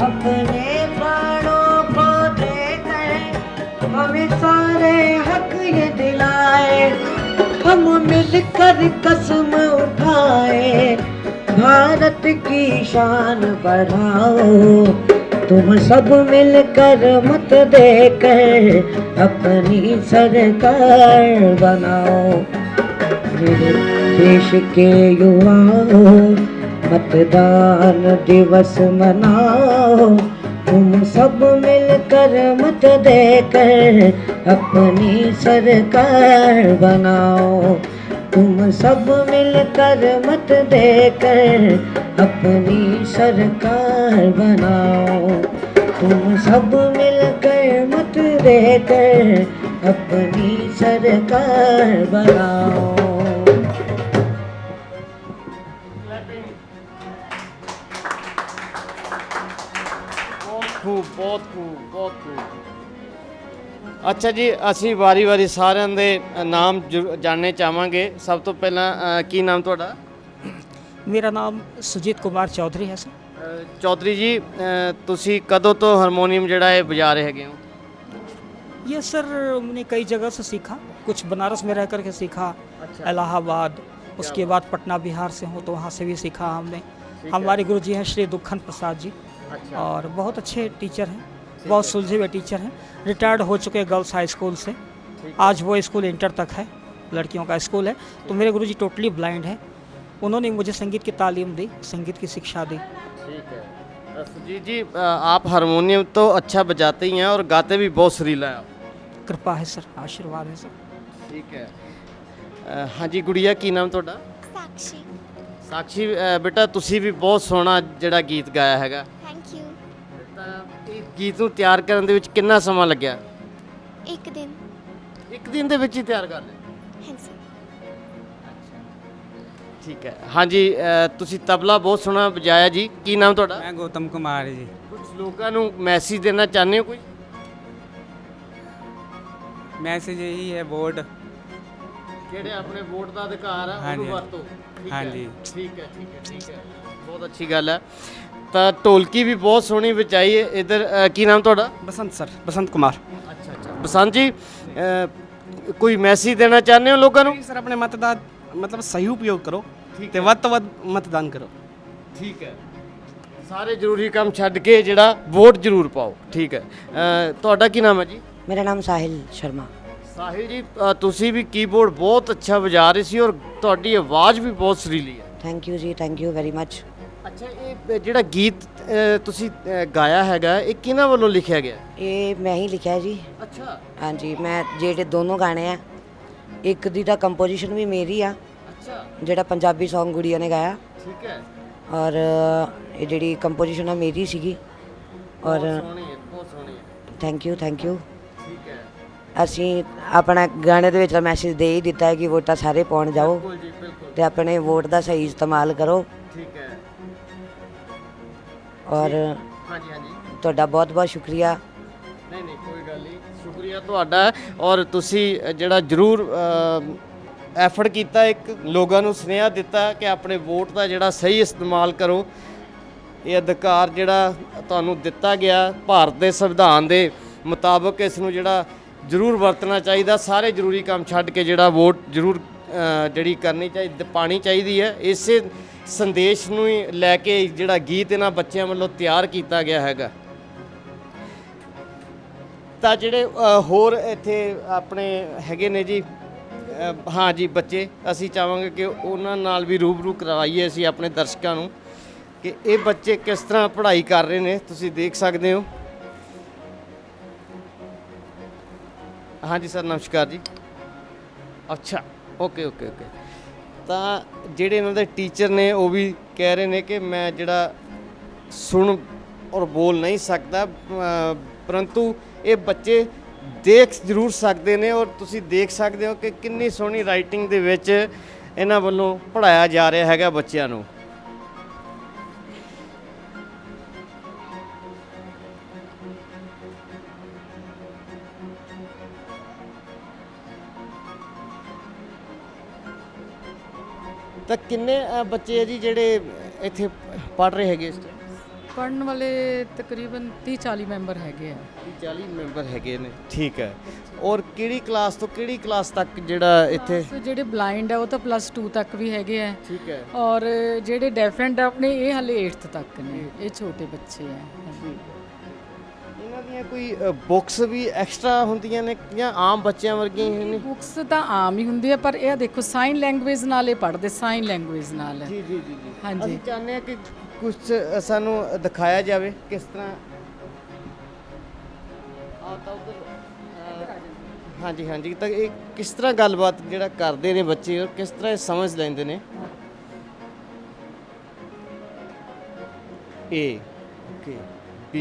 अपने प्राणों को देकर हमें सारे हक ये दिलाए। हम मिलकर कसम उठाए, भारत की शान बढ़ाओ तुम सब मिलकर मत देकर अपनी सरकार बनाओ। मेरे देश के युवाओं, मतदान दिवस मनाओ। तुम सब मिलकर मत देकर अपनी सरकार बनाओ। तुम सब मिलकर मत देकर अपनी सरकार बनाओ तुम सब मिलकर मत देकर अपनी सरकार बनाओ बहुत खूब बहुत खूब बहुत खूब ਅੱਛਾ ਜੀ ਅਸੀਂ ਵਾਰੀ-ਵਾਰੀ ਸਾਰਿਆਂ ਦੇ ਅ, ਨਾਮ ਜ਼ਰੂ- ਜਾਣਨੇ ਚਾਹਾਂਗੇ ਸਭ ਤੋਂ ਪਹਿਲਾਂ ਅ, ਕੀ ਨਾਮ ਤੁਹਾਡਾ ਮੇਰਾ ਨਾਮ ਸੁਜੀਤ ਕੁਮਾਰ ਚੌਧਰੀ ਹੈ ਸਰ ਅ, ਚੌਧਰੀ ਜੀ ਅ, ਤੁਸੀਂ ਕਦੋਂ ਤੋਂ ਹਾਰਮੋਨੀਅਮ ਜਿਹੜਾ ਹੈ ਵਜਾ ਰਹੇ ਹੈਗੇ ਹੋ ये सर हमने कई जगह से सीखा कुछ बनारस में रह करके सीखा इलाहाबाद उसके बाद पटना बिहार से हूँ तो वहाँ से भी सीखा हमने हमारे गुरु जी हैं श्री दुखन प्रसाद जी और बहुत अच्छे टीचर हैं बहुत सुलझे हुए टीचर हैं रिटायर्ड हो चुके गर्ल्स हाई स्कूल से आज वो स्कूल इंटर तक है लड़कियों का स्कूल है तो मेरे गुरु जी टोटली ब्लाइंड हैं उन्होंने मुझे संगीत की तालीम दी संगीत की शिक्षा दी ठीक है अ, सुजीत जी अ, आप हारमोनियम तो अच्छा बजाते ही हैं और गाते भी बहुत सुरीला है आप कृपा है सर आशीर्वाद है सर ਠੀਕ ਹੈ ਅ, ਹਾਂਜੀ ਗੁੜੀਆ ਕੀ ਨਾਮ ਤੁਹਾਡਾ ਸਾਕਸ਼ੀ ਸਾਕਸ਼ੀ ਅ, ਬੇਟਾ ਤੁਸੀਂ ਵੀ ਬਹੁਤ ਸੋਹਣਾ ਜਿਹੜਾ ਗੀਤ ਗਾਇਆ ਹੈਗਾ ਥੈਂਕ ਯੂ ਤਾਂ ਇਹ ਗੀਤ ਨੂੰ ਤਿਆਰ ਕਰਨ ਦੇ ਵਿੱਚ ਕਿੰਨਾ ਸਮਾਂ ਲੱਗਿਆ? ਇੱਕ ਦਿਨ। ਇੱਕ ਦਿਨ ਦੇ ਵਿੱਚ ਹੀ ਤਿਆਰ ਕਰ ਲਿਆ? ਹਾਂਜੀ। ਠੀਕ ਹੈ। ਹਾਂਜੀ ਅ, ਤੁਸੀਂ ਤਬਲਾ ਬਹੁਤ ਸੋਹਣਾ ਵਜਾਇਆ ਜੀ। ਕੀ ਨਾਮ ਤੁਹਾਡਾ? ਮੈਂ ਗੌਤਮ ਕੁਮਾਰ ਜੀ। ਕੁਝ ਲੋਕਾਂ ਨੂੰ ਮੈਸੇਜ ਦੇਣਾ ਚਾਹੁੰਦੇ ਹੋ ਕੋਈ? ਮੈਸੇਜ ਇਹੀ ਹੈ ਵੋਟ। ਜਿਹੜੇ ਆਪਣੇ ਵੋਟ ਦਾ ਅਧਿਕਾਰ ਹੈ ਉਹਨੂੰ ਹਾਂਜੀ। ਵਰਤੋ। ਠੀਕ ਹੈ। ਹਾਂਜੀ। ਠੀਕ ਹੈ ਠੀਕ ਹੈ ਠੀਕ ਹੈ। ਬਹੁਤ ਅੱਛੀ ਗੱਲ ਹੈ। ਤਾਂ ਢੋਲਕੀ ਵੀ ਬਹੁਤ ਸੋਹਣੀ ਵਜਾਈ ਹੈ ਇਧਰ ਕੀ ਨਾਮ ਤੁਹਾਡਾ ਬਸੰਤ ਸਰ ਬਸੰਤ ਕੁਮਾਰ ਅੱਛਾ ਅੱਛਾ ਬਸੰਤ ਜੀ ਅ, ਕੋਈ ਮੈਸੇਜ ਦੇਣਾ ਚਾਹੁੰਦੇ ਹੋ ਲੋਕਾਂ ਨੂੰ ਸਰ ਆਪਣੇ ਮਤ ਦਾ ਮਤਲਬ ਸਹੀ ਉਪਯੋਗ ਕਰੋ ਤੇ ਵੱਧ ਤੋਂ ਵੱਧ ਮਤਦਾਨ ਕਰੋ ਠੀਕ ਹੈ ਸਾਰੇ ਜ਼ਰੂਰੀ ਕੰਮ ਛੱਡ ਕੇ ਜਿਹੜਾ ਵੋਟ ਜ਼ਰੂਰ ਪਾਓ ਠੀਕ ਹੈ ਅ, ਤੁਹਾਡਾ ਕੀ ਨਾਮ ਹੈ ਜੀ मेरा नाम साहिल शर्मा ਸਾਹਿਲ ਜੀ ਅ, ਤੁਸੀਂ ਵੀ ਕੀਬੋਰਡ ਬਹੁਤ ਅੱਛਾ ਵਜਾ ਰਹੇ ਸੀ ਔਰ ਤੁਹਾਡੀ ਆਵਾਜ਼ ਵੀ ਬਹੁਤ ਸੁਰੀਲੀ ਹੈ thank you ji thank you very much ਅੱਛਾ ਇਹ ਜਿਹੜਾ ਗੀਤ ਤੁਸੀਂ ਗਾਇਆ ਹੈਗਾ ਇਹ ਕਿਹਨਾਂ ਵੱਲੋਂ ਲਿਖਿਆ ਗਿਆ? ਇਹ ਮੈਂ ਹੀ ਲਿਖਿਆ ਜੀ। ਅੱਛਾ। ਹਾਂਜੀ ਮੈਂ ਜਿਹੜੇ ਦੋਨੋਂ ਗਾਣੇ ਆ ਇੱਕ ਦੀ ਤਾਂ ਕੰਪੋਜੀਸ਼ਨ ਵੀ ਮੇਰੀ ਆ ਅੱਛਾ। ਜਿਹੜਾ ਪੰਜਾਬੀ Song ਗੁੜੀਆ ਨੇ ਗਾਇਆ। ਠੀਕ ਹੈ। ਔਰ ਇਹ ਜਿਹੜੀ ਕੰਪੋਜੀਸ਼ਨ ਆ ਮੇਰੀ ਸੀਗੀ। ਔਰ ਸੋਹਣੀ ਹੈ ਬਹੁਤ ਸੋਹਣੀ ਹੈ। ਥੈਂਕ ਯੂ ਥੈਂਕ ਯੂ ਠੀਕ ਹੈ। ਅਸੀਂ ਆਪਣਾ ਗਾਣੇ ਦੇ ਵਿੱਚ ਮੈਸੇਜ ਦੇ ਹੀ ਦਿੱਤਾ ਹੈ ਕਿ ਵੋਟਾਂ ਸਾਰੇ ਪਾਉਣ ਜਾਓ। ਬਿਲਕੁਲ ਜੀ ਬਿਲਕੁਲ। ਤੇ ਆਪਣੇ ਵੋਟ ਦਾ ਸਹੀ ਇਸਤੇਮਾਲ ਕਰੋ। ਠੀਕ ਹੈ। ਔਰ ਹਾਂਜੀ ਹਾਂਜੀ। ਤੁਹਾਡਾ ਬਹੁਤ ਬਹੁਤ ਸ਼ੁਕਰੀਆ। ਨਹੀਂ ਨਹੀਂ ਕੋਈ ਗੱਲ ਨਹੀਂ। ਸ਼ੁਕਰੀਆ ਤੁਹਾਡਾ। ਔਰ ਤੁਸੀਂ ਅ, ਜਿਹੜਾ ਜ਼ਰੂਰ ਐਫਰਟ ਕੀਤਾ ਇੱਕ ਲੋਕਾਂ ਨੂੰ ਸੁਨੇਹਾ ਦਿੱਤਾ ਕਿ ਆਪਣੇ ਵੋਟ ਦਾ ਜਿਹੜਾ ਸਹੀ ਇਸਤੇਮਾਲ ਕਰੋ। ਇਹ ਅਧਿਕਾਰ ਜਿਹੜਾ ਤੁਹਾਨੂੰ ਦਿੱਤਾ ਗਿਆ ਭਾਰਤ ਦੇ ਸੰਵਿਧਾਨ ਦੇ ਮੁਤਾਬਕ ਇਸ ਨੂੰ ਜਿਹੜਾ ਜ਼ਰੂਰ ਵਰਤਣਾ ਚਾਹੀਦਾ। ਸਾਰੇ ਜ਼ਰੂਰੀ ਕੰਮ ਛੱਡ ਕੇ ਜਿਹੜਾ ਵੋਟ ਜ਼ਰੂਰ ਅ, ਜਿਹੜੀ ਕਰਨੀ ਚਾਹੀਦੀ ਪਾਣੀ ਚਾਹੀਦੀ ਹੈ। ਇਸੇ ਸੰਦੇਸ਼ ਨੂੰ ਹੀ ਲੈ ਕੇ ਜਿਹੜਾ ਗੀਤ ਇਹਨਾਂ ਬੱਚਿਆਂ ਵੱਲੋਂ ਤਿਆਰ ਕੀਤਾ ਗਿਆ ਹੈਗਾ। ਤਾਂ ਜਿਹੜੇ ਹੋਰ ਇੱਥੇ ਆਪਣੇ ਹੈਗੇ ਨੇ ਜੀ ਅ, ਹਾਂ ਜੀ ਬੱਚੇ ਅਸੀਂ ਚਾਹਾਂਗੇ ਕਿ ਉਹਨਾਂ ਨਾਲ ਵੀ ਰੂਬਰੂ ਕਰਵਾਈਏ ਅਸੀਂ ਆਪਣੇ ਦਰਸ਼ਕਾਂ ਨੂੰ ਕਿ ਇਹ ਬੱਚੇ ਕਿਸ ਤਰ੍ਹਾਂ ਪੜ੍ਹਾਈ ਕਰ ਰਹੇ ਨੇ ਤੁਸੀਂ ਦੇਖ ਸਕਦੇ ਹੋ। ਹਾਂਜੀ ਸਰ ਨਮਸਕਾਰ ਜੀ। ਅੱਛਾ ਓਕੇ ਓਕੇ ਓਕੇ। ਤਾਂ ਜਿਹੜੇ ਇਹਨਾਂ ਦੇ ਟੀਚਰ ਨੇ ਉਹ ਵੀ ਕਹਿ ਰਹੇ ਨੇ ਕਿ ਮੈਂ ਜਿਹੜਾ ਸੁਣ ਔਰ ਬੋਲ ਨਹੀਂ ਸਕਦਾ ਪਰੰਤੂ ਇਹ ਬੱਚੇ ਦੇਖ ਜ਼ਰੂਰ ਸਕਦੇ ਨੇ ਔਰ ਤੁਸੀਂ ਦੇਖ ਸਕਦੇ ਹੋ ਕਿ ਕਿੰਨੀ ਸੋਹਣੀ ਰਾਈਟਿੰਗ ਦੇ ਵਿੱਚ ਇਹਨਾਂ ਵੱਲੋਂ ਪੜਾਇਆ ਜਾ ਰਿਹਾ ਹੈਗਾ ਬੱਚਿਆਂ ਨੂੰ। ਤਾਂ ਕਿੰਨੇ ਅ, ਬੱਚੇ ਆ ਜੀ ਜਿਹੜੇ ਇੱਥੇ ਪੜ ਰਹੇ ਹੈਗੇ ਇਸ ਟਾਈਮ ਪੜਨ ਵਾਲੇ ਤਕਰੀਬਨ 30 40 ਮੈਂਬਰ ਹੈਗੇ ਆ। 40 ਮੈਂਬਰ ਹੈਗੇ ਨੇ। ਠੀਕ ਹੈ। ਔਰ ਕਿਹੜੀ ਕਲਾਸ ਤੋਂ ਕਿਹੜੀ ਕਲਾਸ ਤੱਕ ਜਿਹੜਾ ਇੱਥੇ? ਸੋ ਜਿਹੜੇ ਬਲਾਈਂਡ ਆ ਉਹ ਤਾਂ ਪਲੱਸ 2 ਤੱਕ ਵੀ ਹੈਗੇ ਆ। ਠੀਕ ਹੈ। ਔਰ ਜਿਹੜੇ ਡੈਫਰੈਂਟ ਆਪਣੇ ਇਹ ਹਲੇ 8th ਤੱਕ ਨੇ। ਇਹ ਛੋਟੇ ਬੱਚੇ ਆ। ਕੋਈ ਬੁੱਕਸ ਵੀ ਐਕਸਟਰਾ ਹੁੰਦੀਆਂ ਨੇ ਜਾਂ ਆਮ ਬੱਚਿਆਂ ਵਰਗੀਆਂ ਹੀ ਨੇ? ਬੁੱਕਸ ਤਾਂ ਆਮ ਹੀ ਹੁੰਦੀ ਹੈ ਪਰ ਇਹ ਦੇਖੋ ਸਾਈਨ ਲੈਂਗੁਏਜ ਨਾਲ ਇਹ ਪੜ੍ਹਦੇ ਸਾਈਨ ਲੈਂਗੁਏਜ ਨਾਲ। ਜੀ ਜੀ ਜੀ ਜੀ। ਹਾਂਜੀ। ਅਸੀਂ ਚਾਹੁੰਦੇ ਹਾਂ ਕਿ ਕੁਝ ਸਾਨੂੰ ਦਿਖਾਇਆ ਜਾਵੇ ਕਿਸ ਤਰ੍ਹਾਂ। ਆ ਤਾਂ ਉਧਰ ਹਾਂਜੀ ਹਾਂਜੀ। ਤਾਂ ਇਹ ਕਿਸ ਤਰ੍ਹਾਂ ਗੱਲਬਾਤ ਜਿਹੜਾ ਕਰਦੇ ਨੇ ਬੱਚੇ ਔਰ ਕਿਸ ਤਰ੍ਹਾਂ ਇਹ ਸਮਝ ਲੈਂਦੇ ਨੇ? A okay B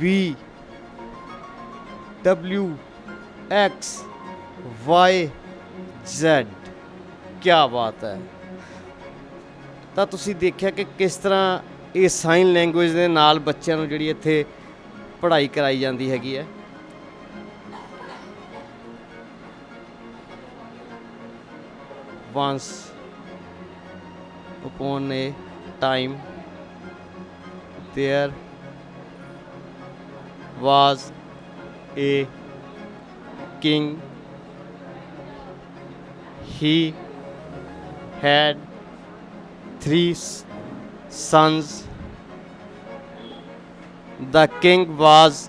V W X Y Z ਕੀ ਬਾਤ ਹੈ। ਤਾਂ ਤੁਸੀਂ ਦੇਖਿਆ ਕਿ ਕਿਸ ਤਰ੍ਹਾਂ ਇਹ ਸਾਈਨ ਲੈਂਗੁਏਜ ਦੇ ਨਾਲ ਬੱਚਿਆਂ ਨੂੰ ਜਿਹੜੀ ਇੱਥੇ ਪੜ੍ਹਾਈ ਕਰਾਈ ਜਾਂਦੀ ਹੈਗੀ ਹੈ। Once upon a time, there was a king. He had three s- sons. The king was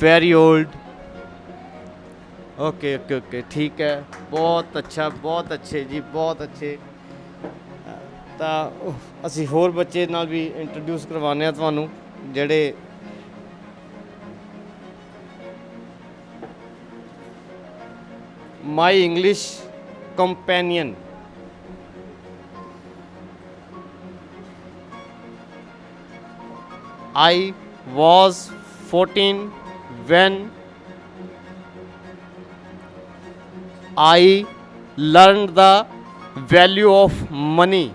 very old. Okay okay okay ਠੀਕ ਹੈ ਬਹੁਤ ਅੱਛਾ ਬਹੁਤ ਅੱਛੇ ਜੀ ਬਹੁਤ ਅੱਛੇ ਤਾਂ ਅਸੀਂ ਹੋਰ ਬੱਚੇ ਨਾਲ ਵੀ ਇੰਟਰੋਡਿਊਸ ਕਰਵਾਉਂਦੇ ਆ ਤੁਹਾਨੂੰ ਜਿਹੜੇ my English companion. I was 14 when I learned the value of money.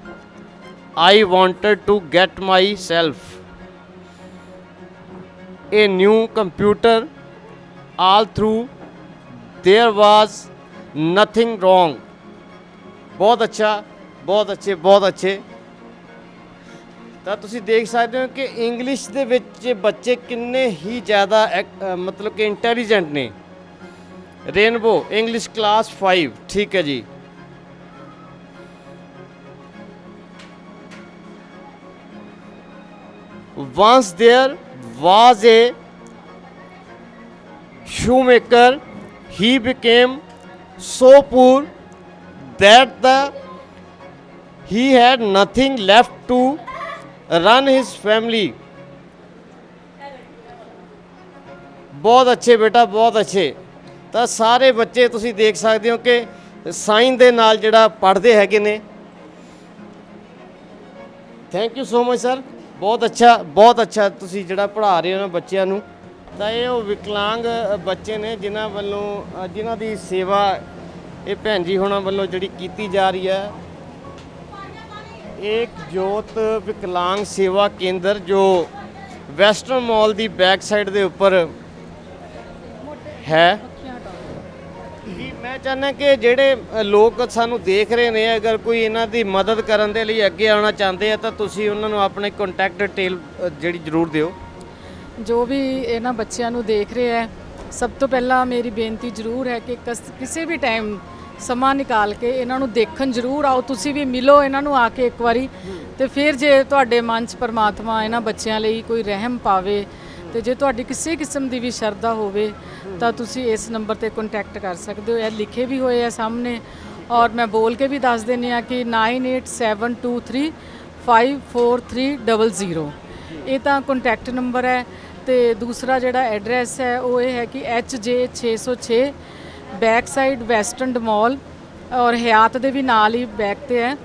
I wanted to get myself a new computer all through there was nothing wrong. ਬਹੁਤ ਅੱਛਾ, ਬਹੁਤ ਅੱਛੇ ਬਹੁਤ ਅੱਛੇ। ਤਾਂ ਤੁਸੀਂ ਦੇਖ ਸਕਦੇ ਹੋ ਕਿ ਇੰਗਲਿਸ਼ ਦੇ ਵਿੱਚ ਬੱਚੇ ਕਿੰਨੇ ਹੀ ਜ਼ਿਆਦਾ ਐਕ- ਮਤਲਬ ਕਿ ਇੰਟੈਲੀਜੈਂਟ ਨੇ। ਰੇਨਬੋ ਇੰਗਲਿਸ਼ ਕਲਾਸ 5 ਠੀਕ ਹੈ ਜੀ। Once there was a shoemaker, he became so poor that the, he had nothing left to run his family. ਬਹੁਤ ਅੱਛੇ ਬੇਟਾ ਬਹੁਤ ਅੱਛੇ ਤਾਂ ਸਾਰੇ ਬੱਚੇ ਤੁਸੀਂ ਦੇਖ ਸਕਦੇ ਹੋ ਕਿ ਸਾਈਨ ਦੇ ਨਾਲ ਜਿਹੜਾ ਪੜ੍ਹਦੇ ਹੈਗੇ ਨੇ thank you so much sir ਬਹੁਤ ਅੱਛਾ ਬਹੁਤ ਅੱਛਾ ਤੁਸੀਂ ਜਿਹੜਾ ਪੜ੍ਹਾ ਰਹੇ ਹੋ ਨਾ ਬੱਚਿਆਂ ਨੂੰ ਤਾਂ ਇਹ ਉਹ ਵਿਕਲਾਂਗ ਬੱਚੇ ਨੇ ਜਿਨ੍ਹਾਂ ਵੱਲੋਂ ਜਿਨ੍ਹਾਂ ਦੀ ਸੇਵਾ ਇਹ ਭੈਣ ਜੀ ਹੋਣਾ ਵੱਲੋਂ ਜਿਹੜੀ ਕੀਤੀ ਜਾ ਰਹੀ ਹੈ। ਇੱਕ ਜੋਤ ਵਿਕਲਾਂਗ ਸੇਵਾ ਕੇਂਦਰ ਜੋ ਵੈਸਟਰਨ ਮਾਲ ਦੀ ਬੈਕ ਸਾਈਡ ਦੇ ਉੱਪਰ ਹੈ। ਜੀ ਮੈਂ ਚਾਹੁੰਦਾ ਕਿ ਜਿਹੜੇ ਲੋਕ ਸਾਨੂੰ ਦੇਖ ਰਹੇ ਨੇ, ਅਗਰ ਕੋਈ ਇਹਨਾਂ ਦੀ ਮਦਦ ਕਰਨ ਦੇ ਲਈ ਅੱਗੇ ਆਉਣਾ ਚਾਹੁੰਦੇ ਆ ਤਾਂ ਤੁਸੀਂ ਉਹਨਾਂ ਨੂੰ ਆਪਣੇ ਕੰਟੈਕਟ ਡਿਟੇਲ ਜਿਹੜੀ ਜ਼ਰੂਰ ਦਿਓ। ਜੋ ਵੀ ਇਹਨਾਂ ਬੱਚਿਆਂ ਨੂੰ ਦੇਖ ਰਹੇ ਹੈ, ਸਭ ਤੋਂ ਪਹਿਲਾਂ ਮੇਰੀ ਬੇਨਤੀ ਜ਼ਰੂਰ ਹੈ ਕਿ ਕਸ- ਕਿਸੇ ਵੀ ਟਾਈਮ ਸਮਾਂ ਨਿਕਾਲ ਕੇ ਇਹਨਾਂ ਨੂੰ ਦੇਖਣ ਜ਼ਰੂਰ ਆਓ, ਤੁਸੀਂ ਵੀ ਮਿਲੋ ਇਹਨਾਂ ਨੂੰ ਆ ਕੇ ਇੱਕ ਵਾਰੀ ਤੇ ਫਿਰ ਜੇ ਤੁਹਾਡੇ ਮਨ 'ਚ ਪਰਮਾਤਮਾ ਇਹਨਾਂ ਬੱਚਿਆਂ ਲਈ ਕੋਈ ਰਹਿਮ ਪਾਵੇ ਤੇ ਜੇ ਤੁਹਾਡੀ ਕਿਸੇ ਕਿਸਮ ਦੀ ਵੀ ਸ਼ਰਧਾ ਹੋਵੇ, ਤਾਂ ਤੁਸੀਂ ਇਸ ਨੰਬਰ ਤੇ ਕੰਟੈਕਟ ਕਰ ਸਕਦੇ ਹੋ। ਇਹ ਲਿਖੇ ਵੀ ਹੋਏ ਆ ਸਾਹਮਣੇ ਔਰ ਮੈਂ ਬੋਲ ਕੇ ਵੀ ਦੱਸ ਦਿੰਨੀ ਆ ਕਿ 9872354300 ਇਹ ਤਾਂ ਕੰਟੈਕਟ ਨੰਬਰ ਹੈ। ਤੇ ਦੂਸਰਾ ਜਿਹੜਾ ਐਡਰੈਸ ਹੈ ਉਹ ਇਹ ਹੈ ਕਿ HJ 606 ਬੈਕ ਸਾਈਡ ਵੈਸਟਰਨ ਡਮਾਲ ਔਰ ਹਯਾਤ ਦੇ ਵੀ ਨਾਲ ਹੀ ਬੈਕ ਤੇ ਹੈ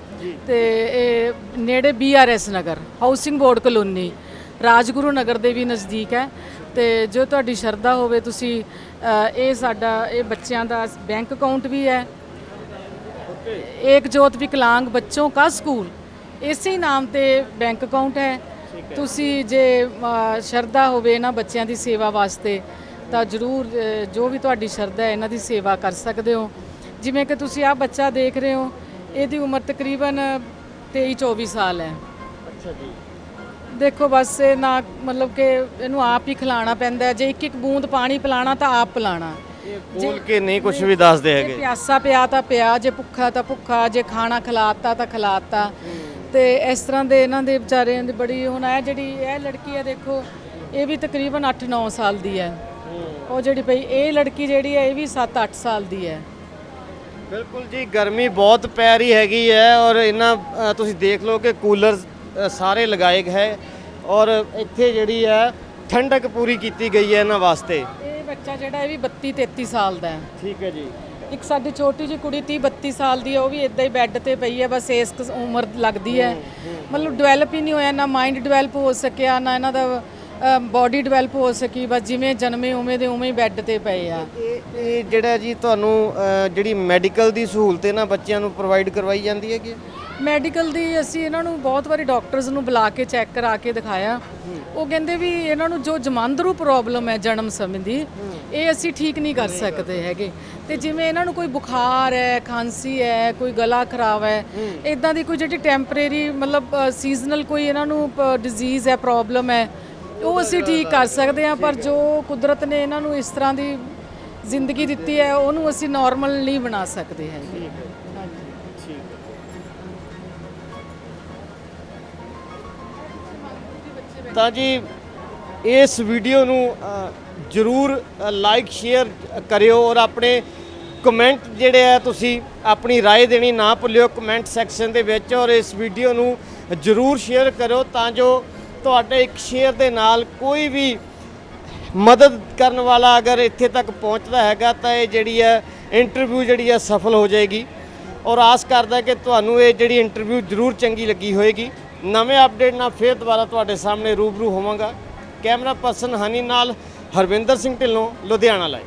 ਤੇ ਇਹ ਨੇੜੇ B R BRS Nagar housing board colony Rajguru Nagar ਦੇ ਵੀ ਨਜ਼ਦੀਕ ਹੈ। ਤੇ ਜੋ ਤੁਹਾਡੀ ਸ਼ਰਧਾ ਹੋਵੇ ਤੁਸੀਂ ਇਹ ਸਾਡਾ ਇਹ ਬੱਚਿਆਂ ਦਾ ਬੈਂਕ ਅਕਾਊਂਟ ਵੀ ਹੈ। ਏਕ ਜੋਤ ਵਿਕਲਾਂਗ ਬੱਚੋਂ ਕਾ ਸਕੂਲ ਇਸੇ ਨਾਮ ਤੇ ਬੈਂਕ ਅਕਾਊਂਟ ਹੈ। ਤੁਸੀਂ ਜੇ ਸ਼ਰਧਾ ਹੋਵੇ ਇਹਨਾਂ ਬੱਚਿਆਂ ਦੀ ਸੇਵਾ ਵਾਸਤੇ ਤਾਂ ਜ਼ਰੂਰ ਜੋ ਵੀ ਤੁਹਾਡੀ ਸ਼ਰਧਾ ਹੈ ਇਹਨਾਂ ਦੀ ਸੇਵਾ ਕਰ ਸਕਦੇ ਹੋ। ਜਿਵੇਂ ਕਿ ਤੁਸੀਂ ਆਹ ਬੱਚਾ ਦੇਖ ਰਹੇ ਹੋ ਇਹਦੀ ਉਮਰ ਤਕਰੀਬਨ 23 24 ਸਾਲ ਹੈ। ਅੱਛਾ ਜੀ। ਦੇਖੋ ਬਸ ਇਹ ਨਾ ਮਤਲਬ ਕਿ ਇਹਨੂੰ ਆਪ ਹੀ ਖਿਲਾਉਣਾ ਪੈਂਦਾ। ਜੇ ਇੱਕ ਇੱਕ ਬੂੰਦ ਪਾਣੀ ਪਿਲਾਣਾ ਤਾਂ ਆਪ ਪਿਲਾਣਾ। ਬੋਲ ਕੇ ਨਹੀਂ ਕੁਝ ਵੀ ਦੱਸਦੇ ਹੈਗੇ। ਪਿਆਸਾ ਪਿਆ ਤਾਂ ਪਿਆ ਜੇ ਭੁੱਖਾ ਤਾਂ ਭੁੱਖਾ ਜੇ ਖਾਣਾ ਖਿਲਾਤਾ ਤਾਂ ਖਿਲਾਤਾ। ਤੇ ਇਸ ਤਰ੍ਹਾਂ ਦੇ ਇਹਨਾਂ ਦੇ ਵਿਚਾਰਿਆਂ ਦੀ ਬੜੀ ਹੁਣ ਇਹ ਜਿਹੜੀ ਇਹ ਲੜਕੀ ਹੈ ਦੇਖੋ ਇਹ ਵੀ ਤਕਰੀਬਨ 8-9 ਸਾਲ ਦੀ ਹੈ। ਉਹ ਜਿਹੜੀ ਪਈ ਇਹ ਲੜਕੀ ਜਿਹੜੀ ਹੈ ਇਹ ਵੀ 7-8 ਸਾਲ ਦੀ ਹੈ। ਬਿਲਕੁਲ ਜੀ ਗਰਮੀ ਬਹੁਤ ਪੈ ਰਹੀ ਹੈਗੀ ਹੈ ਔਰ ਇਹਨਾਂ ਤੁਸੀਂ ਦੇਖ ਲਓ ਕਿ ਕੂਲਰ ਸਾਰੇ ਲਗਾਏ ਗਏ ਹੈ ਔਰ ਇੱਥੇ ਜਿਹੜੀ ਹੈ ਠੰਡਕ ਪੂਰੀ ਕੀਤੀ ਗਈ ਹੈ ਇਹਨਾਂ ਵਾਸਤੇ। ਇਹ ਬੱਚਾ ਜਿਹੜਾ ਇਹ ਵੀ 32-33 ਸਾਲ ਦਾ ਹੈ। ਠੀਕ ਹੈ ਜੀ। ਇੱਕ ਸਾਡੀ ਛੋਟੀ ਜਿਹੀ ਕੁੜੀ 30 32 ਸਾਲ ਦੀ ਹੈ ਉਹ ਵੀ ਇਦਾਂ ਹੀ ਬੈੱਡ ਤੇ ਪਈ ਹੈ ਬਸ ਇਸ ਕੁ ਉਮਰ ਲੱਗਦੀ ਹੈ। ਮਤਲਬ ਡਿਵੈਲਪ ਹੀ ਨਹੀਂ ਹੋਇਆ ਨਾ ਮਾਈਂਡ ਡਿਵੈਲਪ ਹੋ ਸਕਿਆ ਨਾ ਇਹਨਾਂ ਦਾ ਬਾਡੀ ਡਿਵੈਲਪ ਹੋ ਸਕੀ ਬਸ ਜਿਵੇਂ ਜਨਮੇ ਉਵੇਂ ਦੇ ਉਵੇਂ ਹੀ ਬੈੱਡ ਤੇ ਪਏ ਆ। ਇਹ ਇਹ ਜਿਹੜਾ ਜੀ ਤੁਹਾਨੂੰ ਅ, ਜਿਹੜੀ ਮੈਡੀਕਲ ਦੀ ਸਹੂਲਤ ਇਹਨਾਂ ਬੱਚਿਆਂ ਨੂੰ ਪ੍ਰੋਵਾਈਡ ਕਰਵਾਈ ਜਾਂਦੀ ਹੈ ਕਿ ਮੈਡੀਕਲ ਦੀ ਅਸੀਂ ਇਹਨਾਂ ਨੂੰ ਬਹੁਤ ਵਾਰੀ ਡਾਕਟਰਸ ਨੂੰ ਬੁਲਾ ਕੇ ਚੈੱਕ ਕਰਾ ਕੇ ਦਿਖਾਇਆ। ਉਹ ਕਹਿੰਦੇ ਵੀ ਇਹਨਾਂ ਨੂੰ ਜੋ ਜਮਾਂਦਰੂ ਪ੍ਰੋਬਲਮ ਹੈ ਜਨਮ ਸਮੇਂ ਦੀ ਇਹ ਅਸੀਂ ਠੀਕ ਨਹੀਂ ਕਰ ਸਕਦੇ ਹੈਗੇ। ਤੇ ਜਿਵੇਂ ਇਹਨਾਂ ਨੂੰ ਕੋਈ ਬੁਖਾਰ ਹੈ ਖਾਂਸੀ ਹੈ ਕੋਈ ਗਲਾ ਖਰਾਬ ਹੈ ਇਦਾਂ ਦੀ ਕੋਈ ਜਿਹੜੀ ਟੈਂਪਰੇਰੀ ਮਤਲਬ ਸੀਜ਼ਨਲ ਕੋਈ ਇਹਨਾਂ ਨੂੰ ਡਿਜ਼ੀਜ਼ ਹੈ ਪ੍ਰੋਬਲਮ ਹੈ ਉਹ ਅਸੀਂ ਠੀਕ ਕਰ ਸਕਦੇ ਹਾਂ ਪਰ ਜੋ ਕੁਦਰਤ ਨੇ ਇਹਨਾਂ ਨੂੰ ਇਸ ਤਰ੍ਹਾਂ ਦੀ ਜ਼ਿੰਦਗੀ ਦਿੱਤੀ ਹੈ ਉਹਨੂੰ ਅਸੀਂ ਨਾਰਮਲ ਨਹੀਂ ਬਣਾ ਸਕਦੇ ਹੈਗੇ। ਤਾਂ ਜੀ ਇਸ ਵੀਡੀਓ ਨੂੰ ਅ, ਜ਼ਰੂਰ ਲਾਈਕ ਸ਼ੇਅਰ ਕਰਿਓ ਔਰ ਆਪਣੇ ਕਮੈਂਟ ਜਿਹੜੇ ਆ ਤੁਸੀਂ ਆਪਣੀ رائے ਦੇਣੀ ਨਾ ਭੁੱਲਿਓ ਕਮੈਂਟ ਸੈਕਸ਼ਨ ਦੇ ਵਿੱਚ ਔਰ ਇਸ ਵੀਡੀਓ ਨੂੰ ਜ਼ਰੂਰ ਸ਼ੇਅਰ ਕਰੋ ਤਾਂ ਜੋ ਤੁਹਾਡੇ ਇੱਕ ਸ਼ੇਅਰ ਦੇ ਨਾਲ ਕੋਈ ਵੀ ਮਦਦ ਕਰਨ ਵਾਲਾ ਅਗਰ ਇੱਥੇ ਤੱਕ ਪਹੁੰਚਦਾ ਹੈਗਾ ਤਾਂ ਇਹ ਜਿਹੜੀ ਹੈ ਇੰਟਰਵਿਊ ਜਿਹੜੀ ਹੈ ਸਫਲ ਹੋ ਜਾਏਗੀ ਔਰ ਆਸ ਕਰਦਾ ਕਿ ਤੁਹਾਨੂੰ ਇਹ ਜਿਹੜੀ ਇੰਟਰਵਿਊ ਜ਼ਰੂਰ ਚੰਗੀ ਲੱਗੀ ਹੋਏਗੀ ਨਵੇਂ ਅਪਡੇਟ ਨਾਲ ਫੇਰ ਦੁਬਾਰਾ ਤੁਹਾਡੇ ਸਾਹਮਣੇ ਰੂਬਰੂ ਹੋਵਾਂਗਾ। ਕੈਮਰਾ ਪਰਸਨ ਹਨੀ ਨਾਲ ਹਰਵਿੰਦਰ ਸਿੰਘ ਢਿੱਲੋਂ, ਲੁਧਿਆਣਾ ਲਾਈਵ